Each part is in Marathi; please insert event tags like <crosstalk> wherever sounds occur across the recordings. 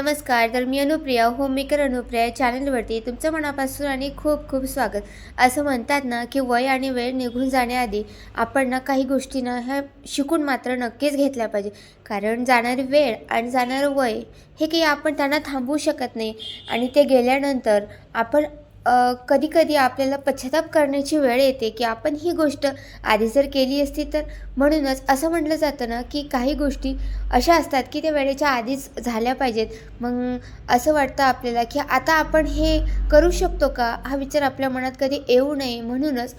नमस्कार तर मी अनुप्रिया होममेकर अनुप्रिया चॅनलवरती तुमचं मनापासून आणि खूप खूप स्वागत. असं म्हणतात ना की वय आणि वेळ निघून जाण्याआधी आपण ना काही गोष्टींना ह्या शिकून मात्र नक्कीच घेतल्या पाहिजे. कारण जाणारी वेळ आणि जाणारं वय हे काही आपण त्यांना थांबवू शकत नाही. आणि ते गेल्यानंतर आपण कधीकधी आपल्याला पश्चाताप करण्याची वेळ येते की आपण ही गोष्ट आधी जर केली असती तर म्हणूनच असं म्हटलं जातं ना की काही गोष्टी अशा असतात की त्या वेळेच्या आधीच झाल्या पाहिजेत. मग असं वाटतं आपल्याला की आता आपण हे करू शकतो का? हा विचार आपल्या मनात कधी येऊ नये. म्हणूनच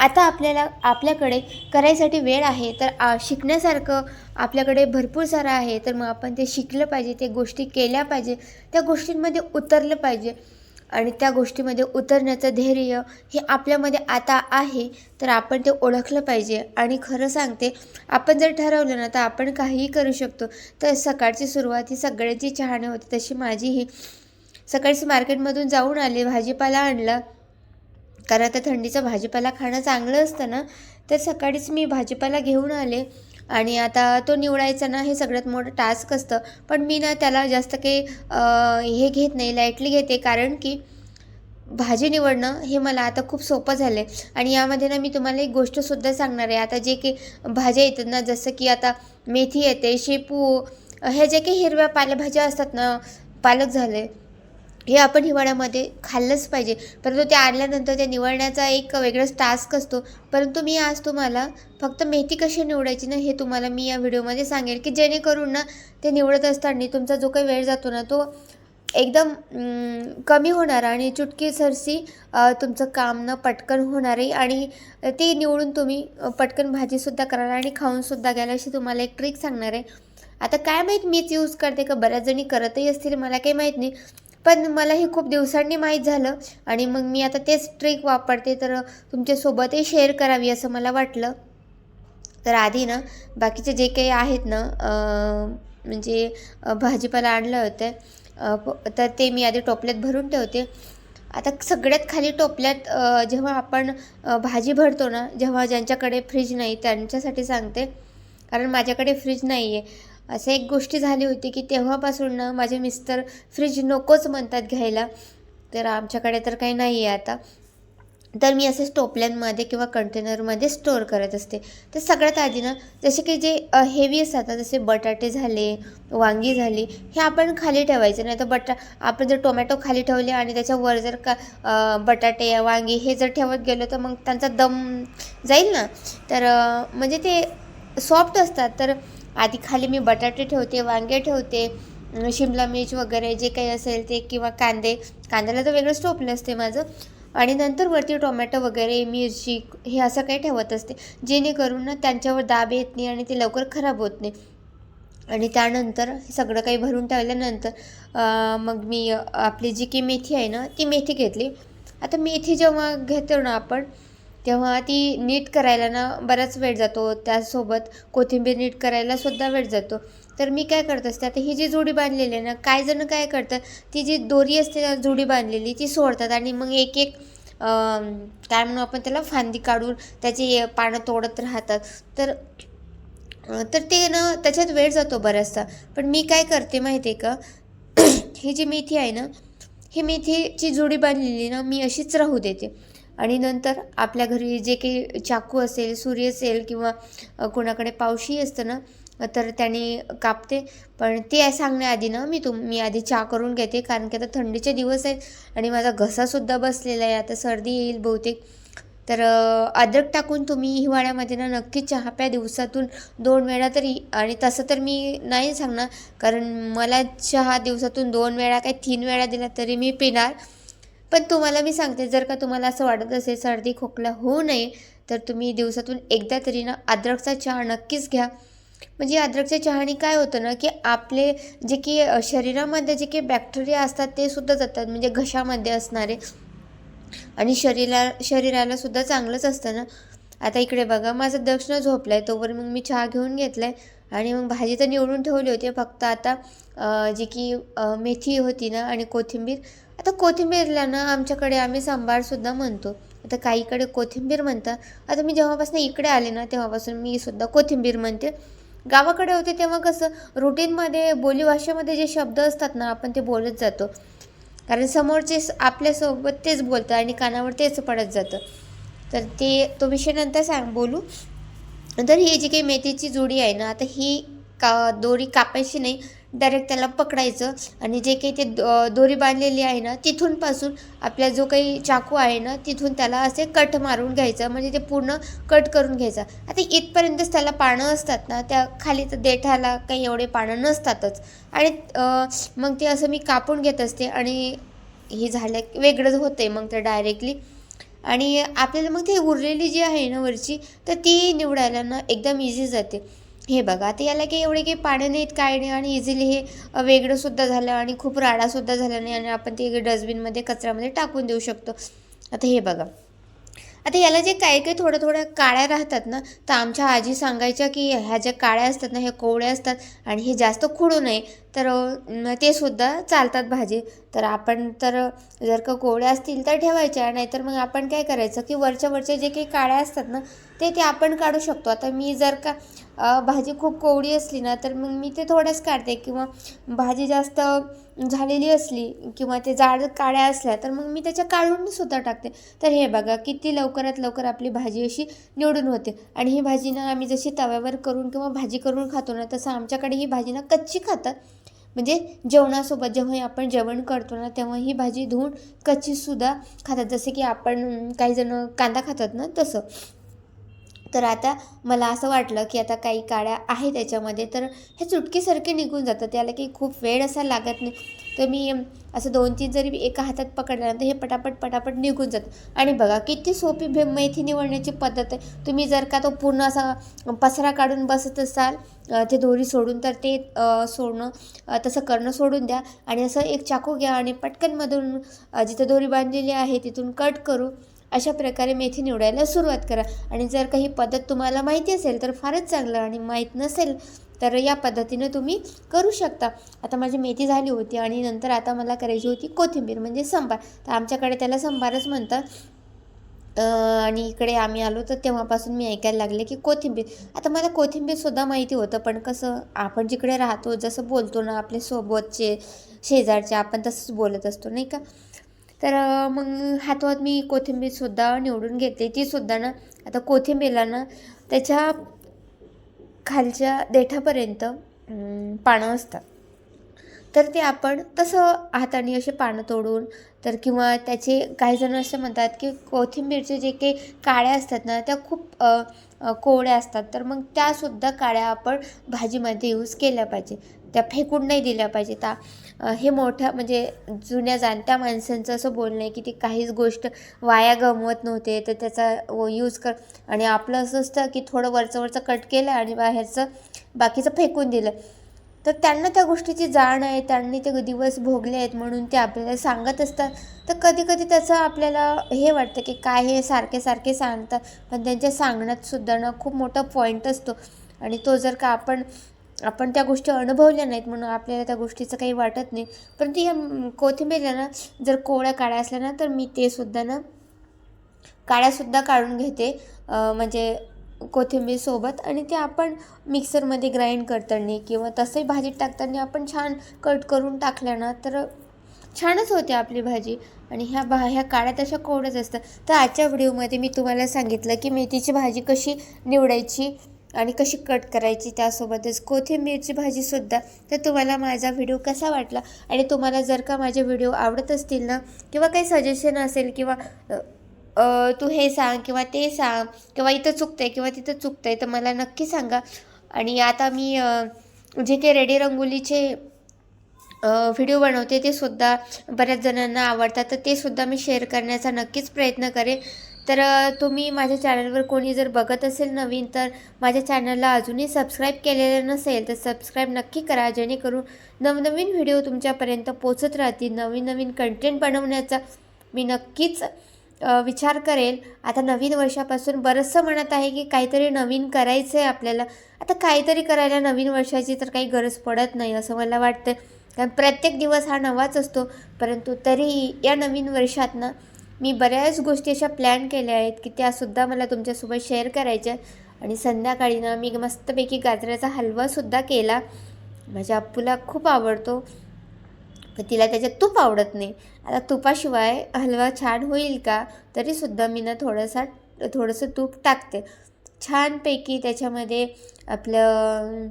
आता आपल्याला आपल्याकडे करायसाठी वेळ आहे. तर आ शिकण्यासारखं आपल्याकडे भरपूर सारं आहे. तर मग आपण ते शिकलं पाहिजे ते गोष्टी केल्या पाहिजे त्या गोष्टींमध्ये उतरलं पाहिजे. आणि त्या गोष्टीमध्ये उतरण्याचं धैर्य हे आपल्यामध्ये आता आहे तर आपण ते ओळखलं पाहिजे. आणि खरं सांगते आपण जर ठरवलं ना तर आपण काहीही करू शकतो. तर सकाळची सुरुवात ही सगळ्यांची चहाने होती. तशी माझीही सकाळीच मार्केटमधून जाऊन आले भाजीपाला आणला. कारण आता थंडीचा भाजीपाला खाणं चांगलं असतं ना तर सकाळीच मी भाजीपाला घेऊन आले. आणि आता तो निवडायचा ना हे सगळ्यात मोठं टास्क असतं. पण मी ना त्याला जास्त काही हे घेत नाही लाईटली घेते. कारण की भाजी निवडणं हे मला आता खूप सोपं झालं आहे आणि यामध्ये ना मी तुम्हाला एक गोष्टसुद्धा सांगणार आहे. आता जे की भाज्या येतात ना जसं की आता मेथी येते शेपू ह्या जे काही हिरव्या पालेभाज्या असतात ना पालक झाले हे आपण हिवाळ्यामध्ये खाल्लंच पाहिजे. परंतु ते आणल्यानंतर ते निवडण्याचा एक वेगळाच टास्क असतो. परंतु मी आज तुम्हाला फक्त मेथी कशी निवडायची ना हे तुम्हाला मी या व्हिडिओमध्ये सांगेल की जेणेकरून ना ते निवडत असताना तुमचा जो काही वेळ जातो ना तो एकदम कमी होणार आणि चुटकी सरसी तुमचं काम ना पटकन होणार आहे. आणि ते निवडून तुम्ही पटकन भाजीसुद्धा कराल आणि खाऊनसुद्धा घ्याल अशी तुम्हाला एक ट्रिक सांगणार आहे. आता काय माहीत मीच यूज करते का? बऱ्याच जणी करतही असतील मला काही माहीत नाही. पण मला हे खूप दिवसांनी माहीत झालं आणि मग मी आता तेच ट्रिक वापरते. तर तुमच्यासोबतही शेअर करावी असं मला वाटलं. तर आधी ना बाकीचे जे काही आहेत ना म्हणजे भाजीपाला आणलं होतं तर ते मी आधी टोपल्यात भरून ठेवते. आता सगळ्यात खाली टोपल्यात जेव्हा आपण भाजी भरतो ना जेव्हा ज्यांच्याकडे फ्रीज नाही त्यांच्यासाठी सांगते. कारण माझ्याकडे फ्रीज नाही आहे असं एक गोष्टी झाली होती की तेव्हापासून ना माझे मिस्टर फ्रीज नकोच म्हणतात घ्यायला. तर आमच्याकडे तर काही नाही आहे आता. तर मी असे टोपल्यांमध्ये किंवा कंटेनरमध्ये स्टोअर करत असते. तर सगळ्यात आधी ना जसे की जे हेवी असतात जसे बटाटे झाले वांगी झाली हे आपण खाली ठेवायचे. नाही तर बटा आपण जर टोमॅटो खाली ठेवले आणि त्याच्यावर जर का बटाटे वांगी हे जर ठेवत गेलो तर मग त्यांचा दम जाईल ना? तर म्हणजे ते सॉफ्ट असतात. तर आधी खाली मी बटाटे ठेवते वांगे ठेवते शिमला मिर्च वगैरे जे काही असेल ते किंवा कांदे. कांद्याला तर वेगळंच टोपलं असते माझं. आणि नंतर वरती टोमॅटो वगैरे मिरची हे असं काही ठेवत असते. जेणेकरून ना त्यांच्यावर दाब येत नाही आणि ते लवकर खराब होत नाही. आणि त्यानंतर सगळं काही भरून ठेवल्यानंतर मग मी आपली जी की मेथी आहे ना ती मेथी घेतली. आता मेथी जेव्हा घेतो ना आपण तेव्हा ती नीट करायला ना बराच वेळ जातो. त्यासोबत कोथिंबीर नीट करायला सुद्धा वेळ जातो. तर मी काय करत असते आता ही जी जोडी बांधलेली आहे ना काय जण काय करतात ती जी दोरी असते ना जोडी बांधलेली ती सोडतात आणि मग एक एक काय म्हणू आपण त्याला फांदी काढून त्याची पानं तोडत राहतात. तर तर ते ना त्याच्यात वेळ जातो बराचसा. पण मी काय करते माहिती आहे का <clears throat> ही जी मेथी आहे ना ही मेथीची जोडी बांधलेली ना मी अशीच राहू देते. आणि नंतर आपल्या घरी जे काही चाकू असेल सुरी असेल किंवा कोणाकडे पावशी असतं ना तर त्याने कापते. पण ते सांगण्याआधी ना मी तुम मी आधी चहा करून घेते. कारण की आता थंडीचे दिवस आहेत आणि माझा घसासुद्धा बसलेला आहे. आता सर्दी येईल बहुतेक. तर अद्रक टाकून तुम्ही हिवाळ्यामध्ये ना नक्की चहा प्या दिवसातून दोन वेळा तरी आणि तसं तर मी नाही सांगणार. कारण मला चहा दिवसातून दोन वेळा काही तीन वेळा दिला तरी मी पिणार. पण तुम्हाला मी सांगते जर का तुम्हाला असं वाटत असेल सर्दी खोकला होऊ नये तर तुम्ही दिवसातून एकदा तरी ना अद्रकचा चहा नक्कीच घ्या. म्हणजे अद्रकच्या चहाने काय होतं ना की आपले जे की शरीरामध्ये जे काही बॅक्टेरिया असतात ते सुद्धा जातात म्हणजे घशामध्ये असणारे. आणि शरीरा शरीराला सुद्धा चांगलंच असतं ना. आता इकडे बघा माझं दक्षिण झोपला आहे तोवर मग मी चहा घेऊन घेतला आहे आणि मग भाजी तर निवडून ठेवली होती फक्त आता जी की मेथी होती ना आणि कोथिंबीर आता कोथिंबीरला ना आमच्याकडे आम्ही सांबारसुद्धा म्हणतो. आता काहीकडे कोथिंबीर म्हणतात आता मी जेव्हापासून इकडे आले ना तेव्हापासून मी सुद्धा कोथिंबीर म्हणते. गावाकडे होते तेव्हा कसं रुटीनमध्ये बोलीभाषेमध्ये जे शब्द असतात ना आपण ते बोलत जातो. कारण समोरचे स- आपल्यासोबत तेच बोलतं आणि कानावर तेच पडत जातं. तर ते तो विषय नंतर सांग बोलू. तर ही जी काही मेथीची जोडी आहे ना आता ही का दोरी कापायची नाही डायरेक्ट त्याला पकडायचं. आणि जे काही ते दोरी बांधलेली आहे ना तिथूनपासून आपला जो काही चाकू आहे ना तिथून त्याला असे कट मारून घ्यायचं. म्हणजे ते पूर्ण कट करून घ्यायचं. आता इथपर्यंतच त्याला पानं असतात ना त्या खाली तर देठाला काही एवढे पानं नसतातच. आणि मग ते असं मी कापून घेत असते आणि हे झालं वेगळंच होते मग ते डायरेक्टली आणि आपल्याला मग ती उरलेली जी आहे ना वरची तर ती निवडायला ना एकदम इझी जाते. हे बघा आता याला काही एवढे काही पाणी नाहीत काय नाही आणि इझिली हे वेगळंसुद्धा झालं आणि खूप राडासुद्धा झाला नाही आणि आपण ते डस्टबिनमध्ये कचऱ्यामध्ये टाकून देऊ शकतो. आता हे बघा. आता याला जे काही काही थोड्या थोड्या काळ्या राहतात ना तर आमच्या आजी सांगायच्या की ह्या ज्या काळ्या असतात ना ह्या कोवळ्या असतात आणि हे जास्त खुडू नये. तर ते सुद्धा चालतात भाजी. तर आपण तर जर का कोवळ्या असतील तर ठेवायच्या नाहीतर मग आपण काय करायचं की वरच्या वरच्या जे काही काळ्या असतात ना ते ते आपण काढू शकतो. आता मी जर का भाजी खूप कोवळी असली ना तर मग मी ते थोड्याच काढते किंवा भाजी जास्त झालेली असली किंवा ते जाड काळ्या असल्या तर मग मी त्याच्या काढून सुद्धा टाकते. तर हे बघा किती लवकरात लवकर आपली भाजी अशी निवडून होते. आणि ही भाजी ना आम्ही जशी तव्यावर करून किंवा भाजी करून खातो ना तसं आमच्याकडे ही भाजी ना कच्ची खातात. म्हणजे जेवणासोबत जेव्हा आपण जेवण करतो ना तेव्हा ही भाजी धुवून कच्चीसुद्धा खातात. जसे की आपण काही जण कांदा खातात ना तसं. तर आता मला असं वाटलं की आता काही काड्या आहे त्याच्यामध्ये तर हे चुटकीसारखे निघून जातं त्याला की खूप वेळ असा लागत नाही. तर मी असं दोन तीन जरी एका हातात पकडल्यानंतर हे पटापट पटापट निघून जातं. आणि बघा किती सोपी भे मेथी निवडण्याची पद्धत आहे. तुम्ही जर का तो पूर्ण असा पसरा काढून बसत असाल ते दोरी सोडून तर ते सोडणं तसं करणं सोडून द्या. आणि असं एक चाकू घ्या आणि पटकनमधून जिथं दोरी बांधलेली आहे तिथून कट करू. अशा प्रकारे मेथी निवडायला सुरुवात करा. आणि जर काही पद्धत तुम्हाला माहिती असेल तर फारच चांगलं आणि माहीत नसेल तर या पद्धतीनं तुम्ही करू शकता. आता माझी मेथी झाली होती आणि नंतर आता मला करायची होती कोथिंबीर म्हणजे संभार तर आमच्याकडे त्याला संभारच म्हणतात. आणि इकडे आम्ही आलो तर तेव्हापासून मी ऐकायला लागले की कोथिंबीर. आता मला कोथिंबीरसुद्धा माहिती होतं पण कसं आपण जिकडे राहतो जसं बोलतो ना आपले सोबतचे शेजारचे आपण तसंच बोलत असतो नाही का? तर मग हातोहात मी कोथिंबीरसुद्धा निवडून घेतली तीसुद्धा ना आता कोथिंबीरला ना त्याच्या खालच्या देठापर्यंत पानं असतात. तर ते आपण तसं हाताने असे पानं तोडून तर किंवा त्याचे काही जण असे म्हणतात की कोथिंबीरचे जे काही काळ्या असतात ना त्या खूप कोवळ्या असतात. तर मग त्यासुद्धा काळ्या आपण भाजीमध्ये यूज केल्या पाहिजे. त्या फेकून नाही दिल्या पाहिजे त्या हे मोठ्या म्हणजे जुन्या जाणत्या माणसांचं असं बोलणं आहे की ते काहीच गोष्ट वाया गमवत नव्हते तर त्याचा यूज कर आणि आपलं असं असतं की थोडं वरचं वरचं कट केलं आणि बाहेरचं बाकीचं फेकून दिलं. तर त्यांना त्या गोष्टीची जाण आहे त्यांनी ते दिवस भोगले आहेत म्हणून ते आपल्याला सांगत असतात. तर कधी कधी त्याचं आपल्याला हे वाटतं की काय हे सारखे सारखे सांगतात पण त्यांच्या सांगण्यात सुद्धा ना खूप मोठा पॉईंट असतो. आणि तो जर का आपण आपण त्या गोष्टी अनुभवल्या नाहीत म्हणून आपल्याला त्या गोष्टीचं काही वाटत नाही. परंतु या कोथिंबीरला ना जर कोवळ्या काळ्या असल्या ना तर मी ते सुद्धा ना काळ्यासुद्धा काढून घेते म्हणजे कोथिंबीरसोबत आणि ते आपण मिक्सरमध्ये ग्राइंड करताना किंवा तसंही भाजीत टाकताना आपण छान कट करून टाकल्या ना तर छानच होते आपली भाजी. आणि ह्या भा ह्या काळ्या तशा कोवड्याच असतात. तर आजच्या व्हिडिओमध्ये मी तुम्हाला सांगितलं की मेथीची भाजी कशी निवडायची आणि कशी कट करायची त्यासोबतच कोथिंबीरची भाजीसुद्धा तर तुम्हाला माझा व्हिडिओ कसा वाटला? आणि तुम्हाला जर का माझे व्हिडिओ आवडत असतील ना किंवा काही सजेशन असेल किंवा तू हे सांग किंवा ते सांग किंवा इथं चुकतं आहे किंवा तिथं चुकतं आहे तर मला नक्की सांगा. आणि आता मी जे काही रेडी रंगोलीचे व्हिडिओ बनवते ते सुद्धा बऱ्याच जणांना आवडतात तर ते सुद्धा मी शेअर करण्याचा नक्कीच प्रयत्न करेन. तर तुम्ही माझ्या चॅनलवर कोणी जर बघत असेल नवीन तर माझ्या चॅनलला अजूनही सबस्क्राईब केलेलं नसेल तर सबस्क्राईब नक्की करा. जेणेकरून नवनवीन व्हिडिओ तुमच्यापर्यंत पोचत राहतील नवीन नवीन कंटेंट बनवण्याचा मी नक्कीच विचार करेल. आता नवीन वर्षापासून बरंचसं म्हणत आहे की काहीतरी नवीन करायचं आहे आपल्याला. आता काहीतरी करायला नवीन वर्षाची तर काही गरज पडत नाही असं मला वाटतं कारण प्रत्येक दिवस हा नवाच असतो. परंतु तरीही या नवीन वर्षात ना मी बऱ्याच गोष्टी अशा प्लॅन केल्या आहेत की त्यासुद्धा मला तुमच्यासोबत शेअर करायच्या आणि संध्याकाळी ना मी मस्तपैकी गाजराचा हलवासुद्धा केला. माझ्या अप्पूला खूप आवडतो. पण तिला त्याच्यात तूप आवडत नाही. आता तुपाशिवाय हलवा छान होईल का? तरीसुद्धा मी ना थोडंसा थोडंसं तूप टाकते. छानपैकी त्याच्यामध्ये आपलं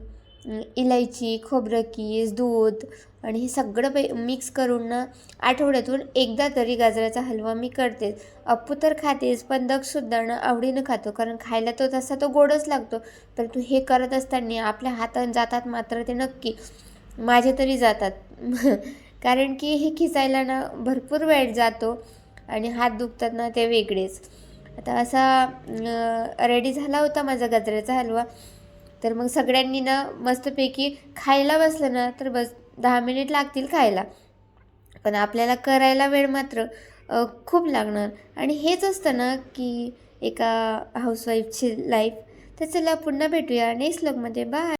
इलायची खोबरं कीस दूध आणि हे सगळं पै मिक्स करून ना आठवड्यातून एकदा तरी गाजराचा हलवा मी करतेच अप्पू तर खातेच पण दगसुद्धा ना आवडीनं खातो कारण खायला तो तसा तो गोडच लागतो. परंतु हे करत असताना आपल्या हातात जातात मात्र ते नक्की. माझे तरी जातात. <laughs> कारण की हे खिचायला ना भरपूर वेळ जातो आणि हात दुखतात ना ते वेगळेच. आता असा रेडी झाला होता माझा गजऱ्याचा हलवा. तर मग सगळ्यांनी ना मस्तपैकी खायला बसलं ना तर बस दहा मिनिट लागतील खायला. पण आपल्याला करायला वेळ मात्र खूप लागणार. आणि हेच असतं ना की एका हाऊसवाईफची लाईफ तर चला पुन्हा भेटूया नेक्स्ट ब्लॉगमध्ये बाय